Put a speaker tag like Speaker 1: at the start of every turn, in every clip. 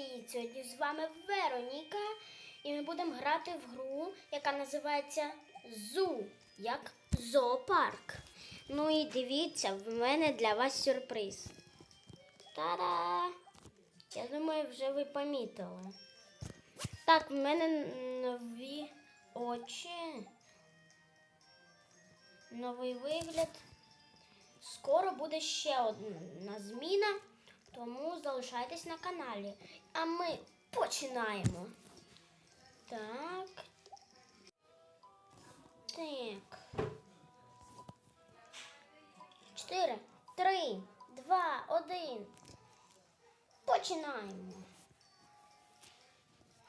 Speaker 1: Привіт! Сьогодні з вами Вероніка, і ми будемо грати в гру, яка називається Зу, як зоопарк. Ну і дивіться, в мене для вас сюрприз. Та-да! Я думаю, вже ви помітили. Так, в мене нові очі, новий вигляд. Скоро буде ще одна зміна, залишайтесь на каналі. А ми починаємо. Так. Так. Чотири, три, два, один. Починаємо.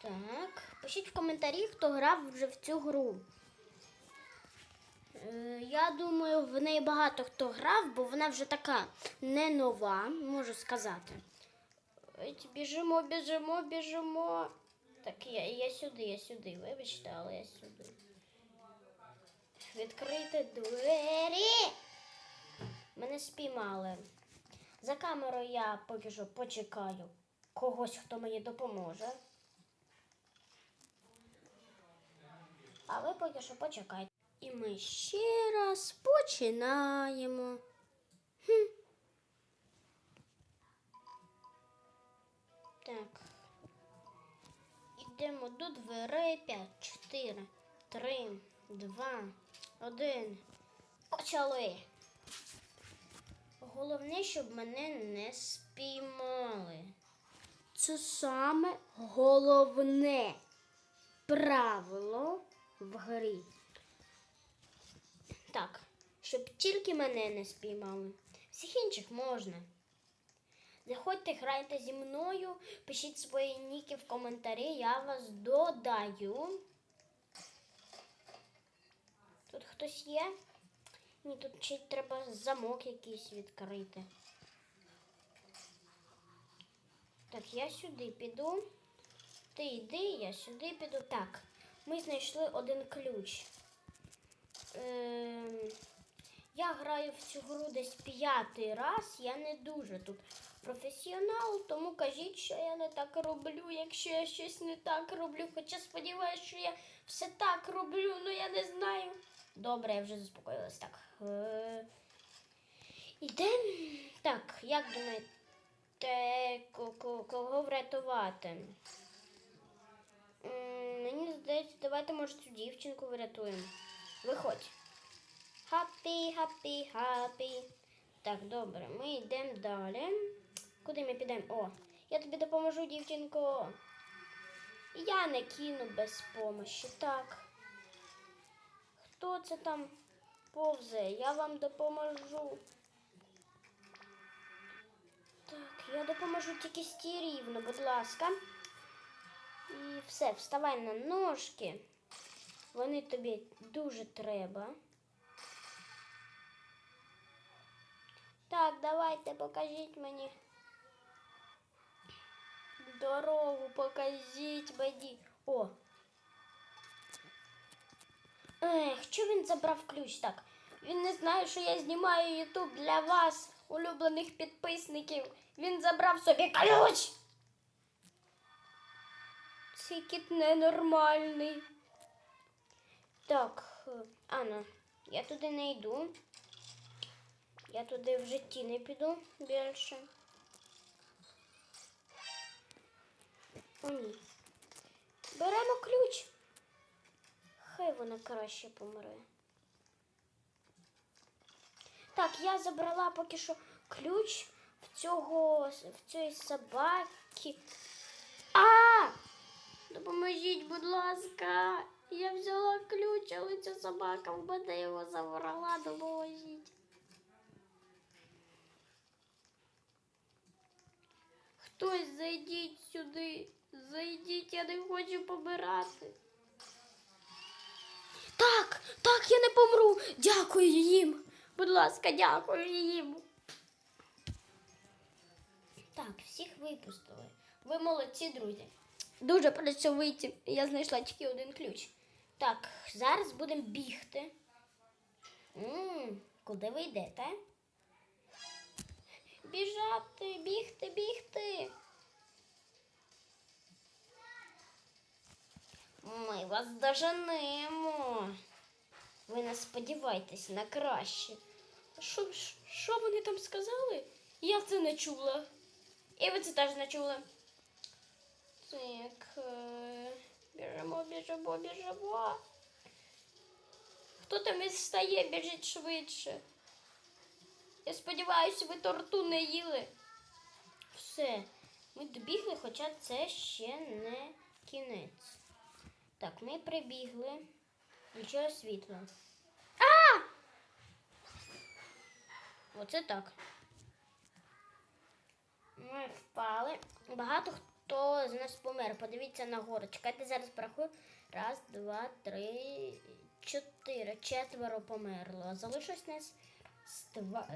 Speaker 1: Так. Пишіть в коментарі, хто грав вже в цю гру. Е, Я думаю, в неї багато хто грав, бо вона вже така не нова, можу сказати. Ой, Біжимо, біжимо, біжимо. Так, я, я сюди, я сюди. Вибачте, але я сюди. Відкрити двері. Мене спіймали. За камерою я поки що почекаю когось, хто мені допоможе. А ви поки що почекайте. І ми ще раз починаємо. Хм. Так. Йдемо до дверей. 5, 4, 3, 2, 1. Почали. Головне, щоб мене не спіймали. Це саме головне правило в грі. Так, щоб тільки мене не спіймали. Всіх інших можна. Заходьте, грайте зі мною, пишіть свої ніки в коментарі, я вас додаю. Тут хтось є? Ні, тут ще треба замок якийсь відкрити. Так, я сюди піду. Ти йди, я сюди піду. Так, ми знайшли один ключ. Ем, я граю в цю гру десь п'ятий раз. Я не дуже тут професіонал, тому кажіть, що я не так роблю, якщо я щось не так роблю. Хоча сподіваюся, що я все так роблю, ну я не знаю. Добре, я вже заспокоїлась. Так. Е, Так, як думаєте, ко- ко- кого врятувати? Мені здається, давайте, може, цю дівчинку врятуємо. Виходь. Хаппі, хаппі, хаппі. Так, добре, ми йдемо далі. Куди ми підемо? О, я тобі допоможу, дівчинко. Я не кину без помощі. Так. Хто це там повзе? Я вам допоможу. Так, я допоможу тільки стій рівно, будь ласка. І все, вставай на ножки. Вони тобі дуже треба. Давайте покажіть мені. Дорогу покажіть мені. О. Ех, що він забрав ключ так? Він не знає, що я знімаю Ютуб для вас, улюблених підписників. Він забрав собі ключ. Цей кіт ненормальний. Так, е, Анна, я туди не йду. Я туди в житті не піду більше. О, ні. Беремо ключ. Хай вона краще помре. Так, я забрала поки що ключ в цього в цієї собаки. А! Допоможіть, будь ласка. Я взяла ключ, але ця собака в мене його забрала, допоможіть. Хтось зайдіть сюди. Зайдіть, я не хочу помирати. Так, так, я не помру. Дякую їм. Будь ласка, дякую їм. Так, всіх випустили. Ви молодці, друзі. Дуже працьовиті. Я знайшла тільки один ключ. Так, зараз будемо бігти. м куди ви йдете? біжати, бігти, бігти. Ми вас доженемо. Ви не сподівайтесь на краще. Що, що вони там сказали? Я це не чула. І ви це теж не чули. Так. Е, біжимо, біжимо, біжимо. Хто там із стає, біжить швидше. Я сподіваюся, ви торту не їли. Все, ми добігли, хоча це ще не кінець. Так, ми прибігли. Нічого світла. А! Оце так. Ми впали. Багато хто з нас помер. Подивіться на гору. Чекайте, зараз порахую. Раз, два, три, чотири. Четверо померло. Залишилось нас два,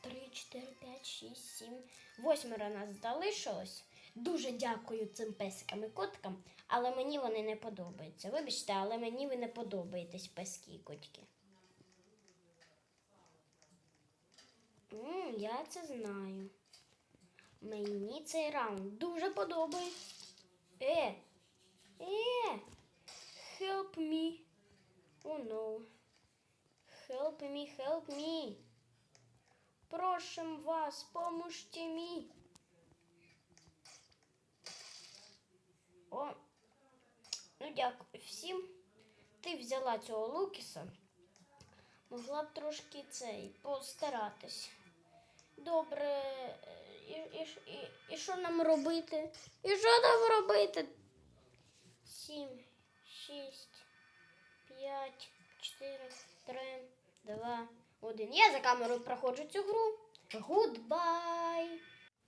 Speaker 1: три, чотири, п'ять, шість, сім. Восьмеро нас залишилось. Дуже дякую цим песикам і коткам, але мені вони не подобаються. Вибачте, але мені ви не подобаєтесь пески і котики. М, я це знаю. Мені цей раунд дуже подобається. Е, е, help me. Oh no. Help me, help me. Просим вас, поможте мені. О, ну дякую всім. Ти взяла цього Лукіса. Могла б трошки цей постаратись. Добре, і, і, і, і що нам робити? І що нам робити? Сім, шість, п'ять, чотири, три, два, один. Я за камерою проходжу цю гру. Гудбай!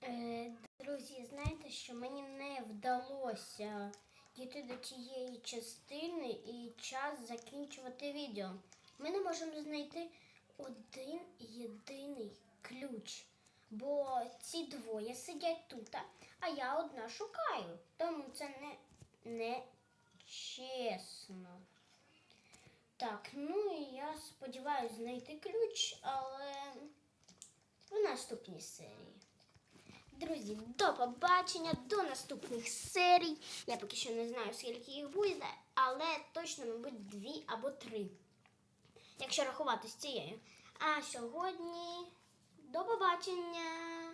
Speaker 1: Е, друзі, знаєте, що мені не вдалося дійти до тієї частини і час закінчувати відео. Ми не можемо знайти один єдиний ключ, бо ці двоє сидять тут, а я одна шукаю. Тому це не, не чесно. Так, ну і я сподіваюся знайти ключ, але в наступній серії. Друзі, до побачення, до наступних серій. Я поки що не знаю, скільки їх буде, але точно, мабуть, дві або три. Якщо рахувати з цією. А сьогодні до побачення!